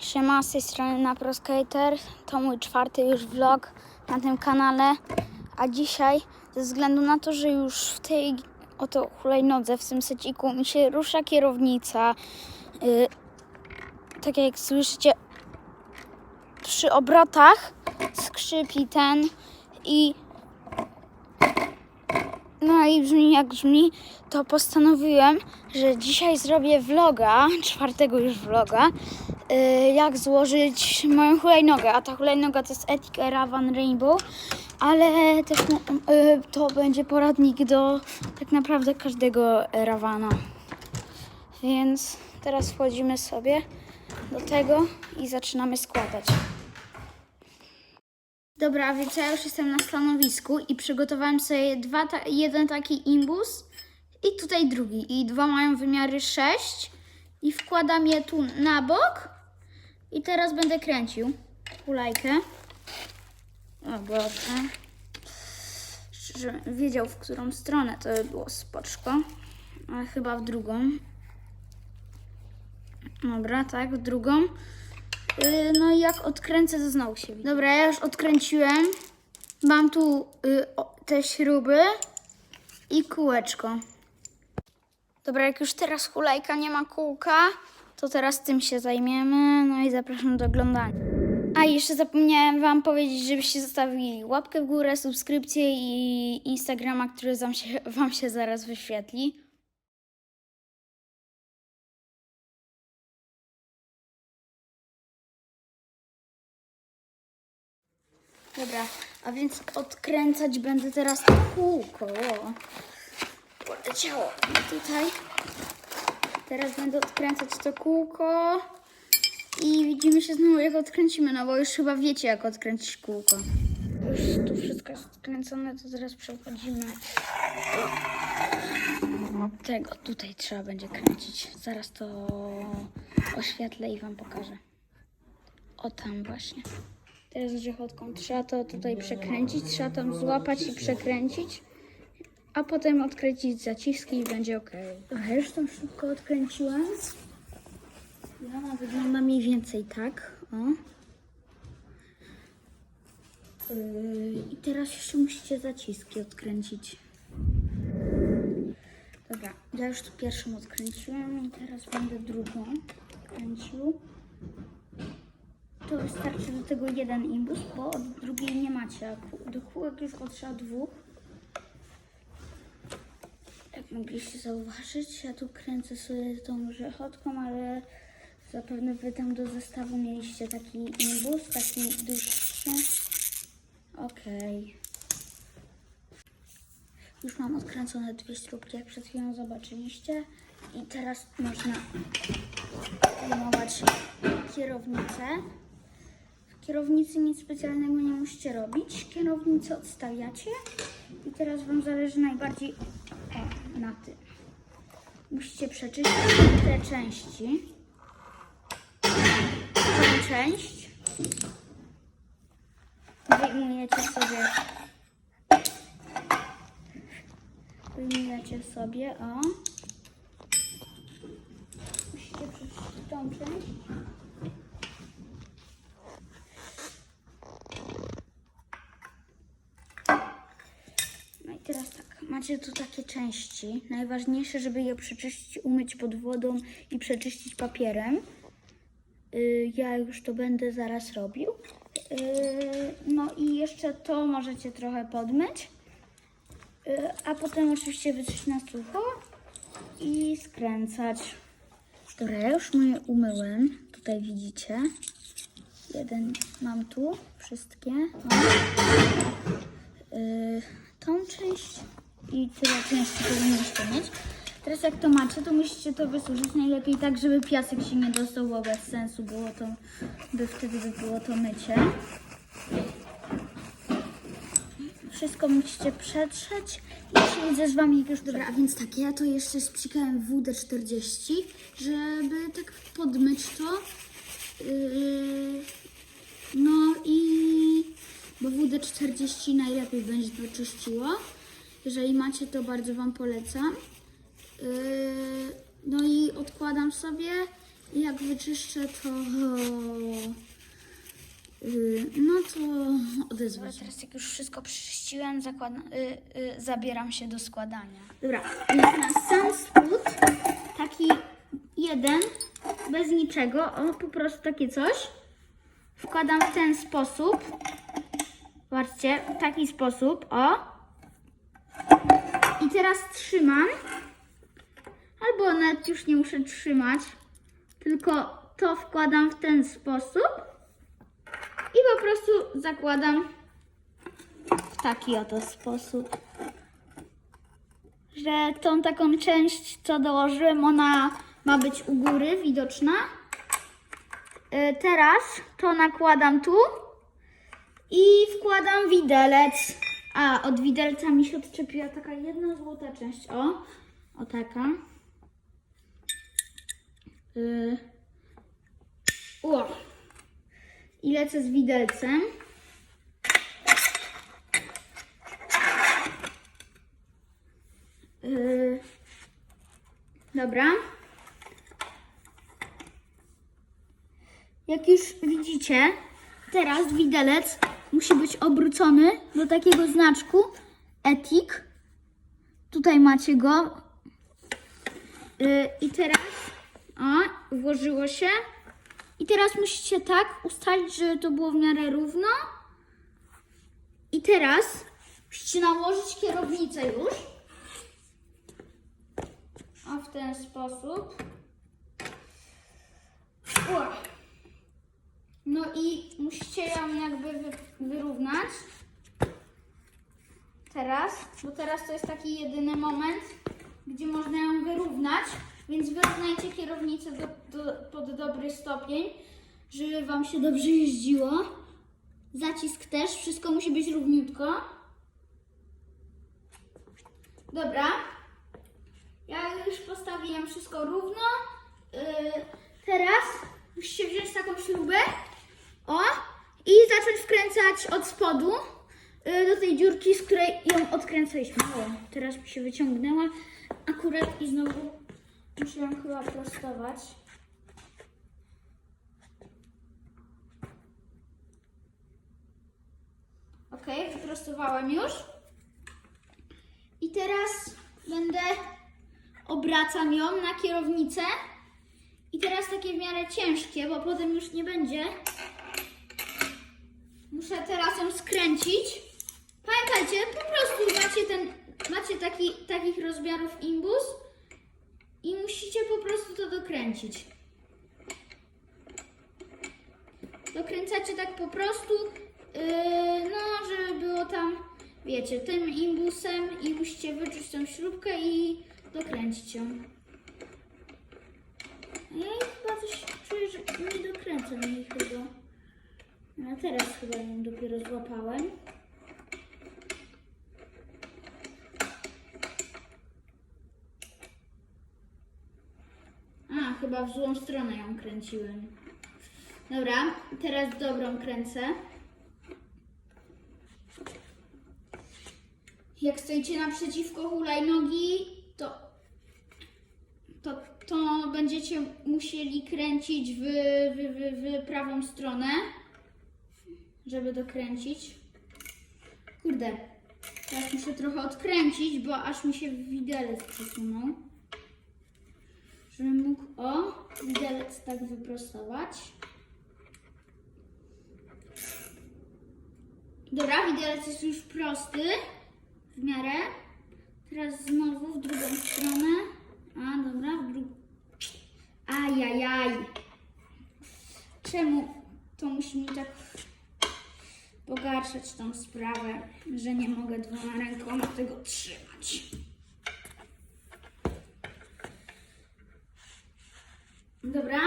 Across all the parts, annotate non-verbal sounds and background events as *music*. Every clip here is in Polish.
Siema, z tej strony Naproskater. To mój czwarty już vlog na tym kanale. A dzisiaj, ze względu na to, że już w tej oto hulajnodze, w tym seciku mi się rusza kierownica, yy, tak jak słyszycie, przy obrotach skrzypi ten i no i brzmi jak brzmi, to postanowiłem, że dzisiaj zrobię vloga, *laughs* czwartego już vloga, y, jak złożyć moją hulajnogę. A ta hulajnoga to jest Ethic Ravan Rainbow, ale też y, to będzie poradnik do tak naprawdę każdego Ravana. Więc teraz wchodzimy sobie do tego i zaczynamy składać. Dobra, więc ja już jestem na stanowisku i przygotowałem sobie dwa, ta- jeden taki imbus i tutaj drugi. I dwa mają wymiary 6 i wkładam je tu na bok i teraz będę kręcił hulajkę. O Boże. Szczerze, wiedział w którą stronę to by było spoczko, ale chyba w drugą. Dobra, tak, w drugą. Yy, No i jak odkręcę, to znowu się widzi. Dobra, ja już odkręciłem. Mam tu y, o, te śruby i kółeczko. Dobra, jak już teraz hulajka nie ma kółka, to teraz tym się zajmiemy. No i zapraszam do oglądania. A jeszcze zapomniałem Wam powiedzieć, żebyście zostawili łapkę w górę, subskrypcję i Instagrama, który wam się, wam się zaraz wyświetli. Dobra, a więc odkręcać będę teraz to kółko. Poleciało tutaj. Teraz będę odkręcać to kółko. I widzimy się znowu jak odkręcimy, no bo już chyba wiecie jak odkręcić kółko. Już tu wszystko jest odkręcone, to teraz przechodzimy do tego. Tutaj trzeba będzie kręcić. Zaraz to oświetlę i wam pokażę. O tam właśnie. Teraz grzechotką trzeba to tutaj przekręcić, trzeba tam złapać i przekręcić, a potem odkręcić zaciski i będzie ok. Dobra, już tą szybko odkręciłem. I ona wygląda mniej więcej tak. O. Yy, I teraz jeszcze musicie zaciski odkręcić. Dobra, ja już tu pierwszą odkręciłem i teraz będę drugą kręcił. To wystarczy do tego jeden imbus, bo od drugiej nie macie. Do kółek już potrzeba dwóch. Jak mogliście zauważyć, ja tu kręcę sobie tą grzechotką, ale zapewne wy tam do zestawu mieliście taki imbus, taki dłuższy. Okej. Już mam odkręcone dwie śrubki, jak przed chwilą zobaczyliście. I teraz można zdejmować kierownicę. Kierownicy nic specjalnego nie musicie robić. Kierownicę odstawiacie i teraz Wam zależy najbardziej o, na tym. Musicie przeczyścić te części. Tą część wyjmujecie sobie wyjmujecie sobie, o. Musicie przeczyścić tą część. Teraz tak, macie tu takie części. Najważniejsze, żeby je przeczyścić, umyć pod wodą i przeczyścić papierem. Yy, ja już to będę zaraz robił. Yy, no i jeszcze to możecie trochę podmyć. Yy, a potem oczywiście wytrzeć na sucho i skręcać. Dobra, ja już moje umyłem. Tutaj widzicie. Jeden mam tu, wszystkie. O y, tą część i tyle części powinniście mieć. Teraz jak to macie, to musicie to wysłużyć najlepiej tak, żeby piasek się nie dostał, bo bez sensu było to, by wtedy by było to mycie. Wszystko musicie przetrzeć i się widzę z wami jak już dobra. A więc tak, ja to jeszcze spsikałem WD-40, żeby tak podmyć to. Yy, no i bo WD-40 najlepiej będzie to czyściło. Jeżeli macie, to bardzo Wam polecam. Yy, no i odkładam sobie Jak wyczyszczę, to... Yy, no to odezwę się. Teraz jak już wszystko przyczyściłem, yy, yy, zabieram się do składania. Dobra, więc na sam spód taki jeden, bez niczego, o po prostu takie coś. Wkładam w ten sposób. Zobaczcie, w taki sposób, o. I teraz trzymam. Albo nawet już nie muszę trzymać, tylko to wkładam w ten sposób i po prostu zakładam w taki oto sposób. Że tą taką część, co dołożyłem, ona ma być u góry widoczna. Y, Teraz to nakładam tu i wkładam widelec. A, od widelca mi się odczepiła taka jedna złota część. O, o taka. Yy. O. I lecę z widelcem. Yy. Dobra. Jak już widzicie, teraz widelec musi być obrócony do takiego znaczku etik. Tutaj macie go. Yy, I teraz o, włożyło się. I teraz musicie tak ustalić, żeby to było w miarę równo. I teraz musicie nałożyć kierownicę już. O, w ten sposób. O. No i musicie ją jakby wy, wyrównać. Teraz, bo teraz to jest taki jedyny moment, gdzie można ją wyrównać, więc wyrównajcie kierownicę do, do, pod dobry stopień, żeby Wam się dobrze jeździło. Zacisk też, wszystko musi być równiutko. Dobra. Ja już postawiłem wszystko równo. Yy, teraz musicie wziąć taką śrubę. O! I zacząć wkręcać od spodu yy, do tej dziurki, z której ją odkręcaliśmy. O, teraz mi się wyciągnęła akurat i znowu ją chyba prostować. Ok, wyprostowałam już. I teraz będę obracam ją na kierownicę. I teraz takie w miarę ciężkie, bo potem już nie będzie. Muszę teraz ją skręcić. Pamiętajcie, po prostu macie ten, macie taki, takich rozmiarów imbus i musicie po prostu to dokręcić. Dokręcacie tak po prostu, yy, no, żeby było tam, wiecie, tym imbusem i musicie wyczuć tą śrubkę i dokręcić ją. Ja chyba coś czuję, że nie dokręcam jej chyba. A teraz chyba ją dopiero złapałem. A, chyba w złą stronę ją kręciłem. Dobra, teraz dobrą kręcę. Jak stoicie naprzeciwko hulajnogi, to, to, to będziecie musieli kręcić w, w, w, w prawą stronę, żeby dokręcić. Kurde, teraz muszę trochę odkręcić, bo aż mi się widelec przesunął. Żebym mógł, o, widelec tak wyprostować. Dobra, widelec jest już prosty w miarę. Teraz znowu w drugą stronę. A, dobra, w drugą. Ajajaj. Czemu to musi mi tak pogarszać tą sprawę, że nie mogę dwoma rękoma tego trzymać. Dobra.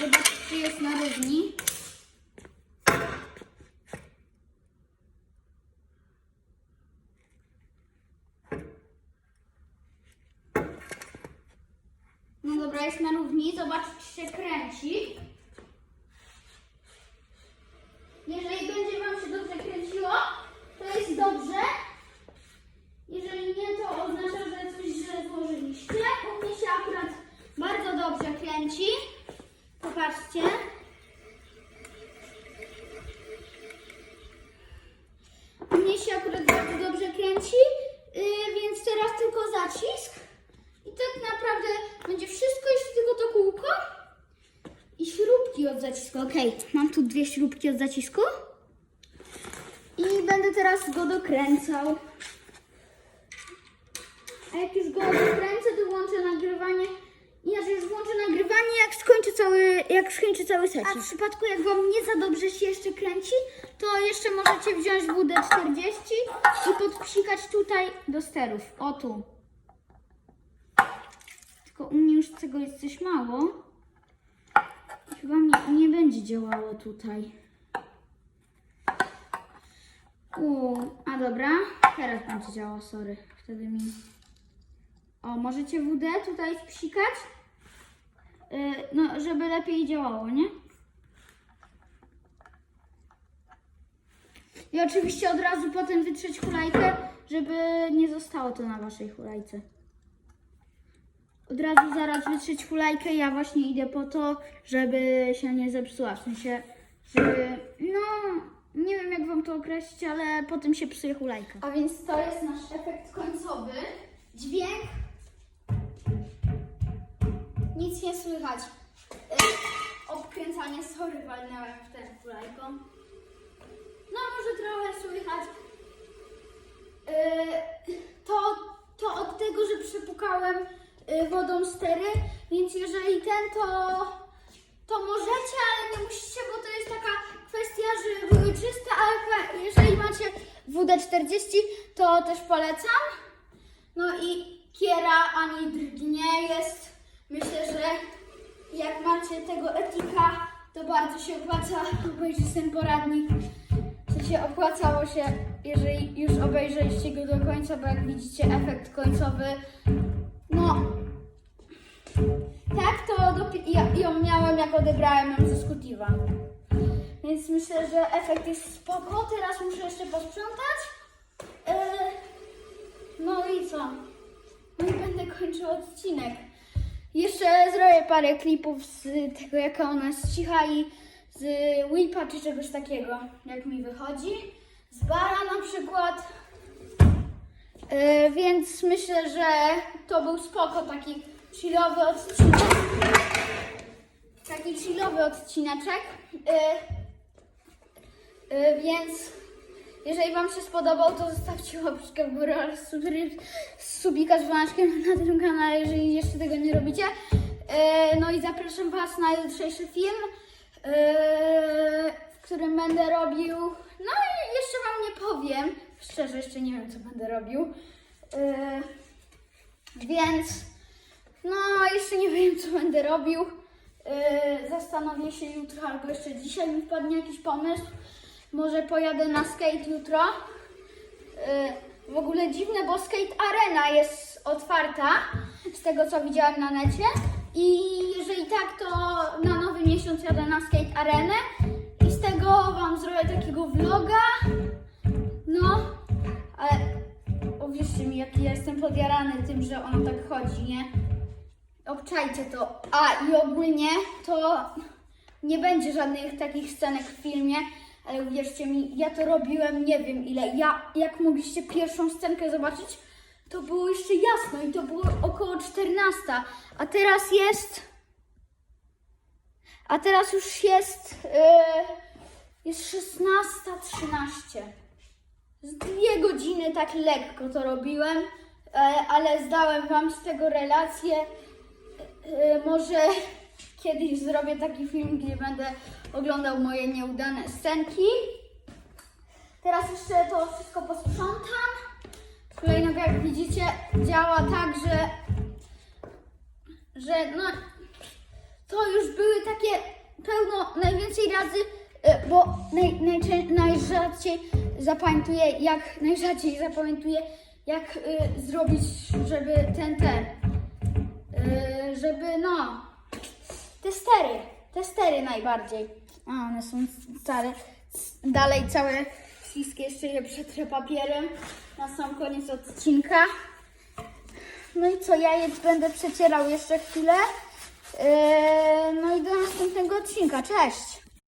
Zobacz, czy jest na równi. No dobra, jest na równi. Zobacz, czy się kręci. Jeżeli będzie Wam się dobrze kręciło, to jest dobrze. Jeżeli nie, to oznacza, że coś źle złożyliście. U mnie się akurat Bardzo dobrze kręci. Popatrzcie. Mnie się akurat bardzo dobrze kręci, yy, więc teraz tylko zacisk. I tak naprawdę będzie wszystko, jeśli tylko to kółko. I śrubki od zacisku. Okej, mam tu dwie śrubki od zacisku. I będę teraz go dokręcał. A jak już go dokręcę, to włączę nagrywanie. Inaczej już włączę nagrywanie, jak skończę cały, jak skończę cały set. A w przypadku, jak wam nie za dobrze się jeszcze kręci, to jeszcze możecie wziąć WD-40 i podpsikać tutaj do sterów. O tu. Tylko u mnie już tego jest coś mało. Chyba nie, nie będzie działało tutaj. U, a dobra, teraz będzie działało, sorry. Wtedy mi. O, możecie WD tutaj psikać? Yy, no, żeby lepiej działało, nie? I oczywiście od razu potem wytrzeć hulajkę, żeby nie zostało to na waszej hulajce. Od razu zaraz wytrzeć hulajkę, ja właśnie idę po to, żeby się nie zepsuła. W sensie, żeby, no, nie wiem jak wam to określić, ale potem się psuje hulajka. A więc to jest nasz efekt końcowy. Dźwięk. Nic nie słychać. Yy, obkręcanie, sorry, walnęłem w ten hulajką. No, może trochę słychać. Yy, to, to od tego, że przepukałem wodą stery, więc jeżeli ten, to, to możecie, ale nie musicie, bo to jest taka kwestia, żeby były czyste, ale jeżeli macie WD-40, to też polecam. No i kiera ani drgnie jest. Myślę, że jak macie tego etika, to bardzo się opłaca obejrzeć ten poradnik. To się opłacało się, jeżeli już obejrzeliście go do końca, bo jak widzicie efekt końcowy, no tak to ja, ją miałem jak odebrałem ją ze Scootiwa. Więc myślę, że efekt jest spoko. Teraz muszę jeszcze posprzątać. Yy, no i co? No i będę kończył odcinek. Jeszcze zrobię parę klipów z tego, jaka ona jest cicha i z Whipa czy czegoś takiego, jak mi wychodzi. Z bara na przykład. Yy, więc myślę, że to był spoko taki chillowy odcinek. Taki chillowy odcineczek. Yy, yy, więc jeżeli Wam się spodobał, to zostawcie łapeczkę w górę oraz subika z dzwoneczkiem na tym kanale, jeżeli jeszcze tego nie robicie. Yy, no i zapraszam Was na jutrzejszy film, yy, w którym będę robił. No i jeszcze Wam nie powiem. Szczerze, jeszcze nie wiem, co będę robił. Yy, więc. No, jeszcze nie wiem, co będę robił. Yy, zastanowię się jutro albo jeszcze dzisiaj mi wpadnie jakiś pomysł. Może pojadę na skate jutro. Yy, w ogóle dziwne, bo skate arena jest otwarta, z tego co widziałam na necie. I jeżeli tak, to na nowy miesiąc jadę na skate arenę i z tego Wam zrobię takiego vloga. No, ale uwierzcie mi, jaki ja jestem podjarany tym, że on tak chodzi, nie? Obczajcie to. A i ogólnie to nie będzie żadnych takich scenek w filmie, ale uwierzcie mi, ja to robiłem nie wiem ile. Ja, jak mogliście pierwszą scenkę zobaczyć, to było jeszcze jasno i to było około 14, a teraz jest. A teraz już jest. Yy, jest 16.13. Z dwie godziny tak lekko to robiłem, e, ale zdałem Wam z tego relację. E, Może *laughs* kiedyś zrobię taki film, gdzie będę oglądał moje nieudane scenki. Teraz jeszcze to wszystko posprzątam. Kolejnego, jak widzicie, działa tak, że, że no, to już były takie pełno, najwięcej razy, e, bo naj, najrzadziej zapamiętuję, jak najrzadziej zapamiętuję, jak y, zrobić, żeby ten, ten, y, żeby no, te stery, te stery najbardziej. A, one są stare. Dalej całe śliskie, jeszcze je przetrę papierem na sam koniec odcinka. No i co, ja je będę przecierał jeszcze chwilę. Yy, no i do następnego odcinka. Cześć!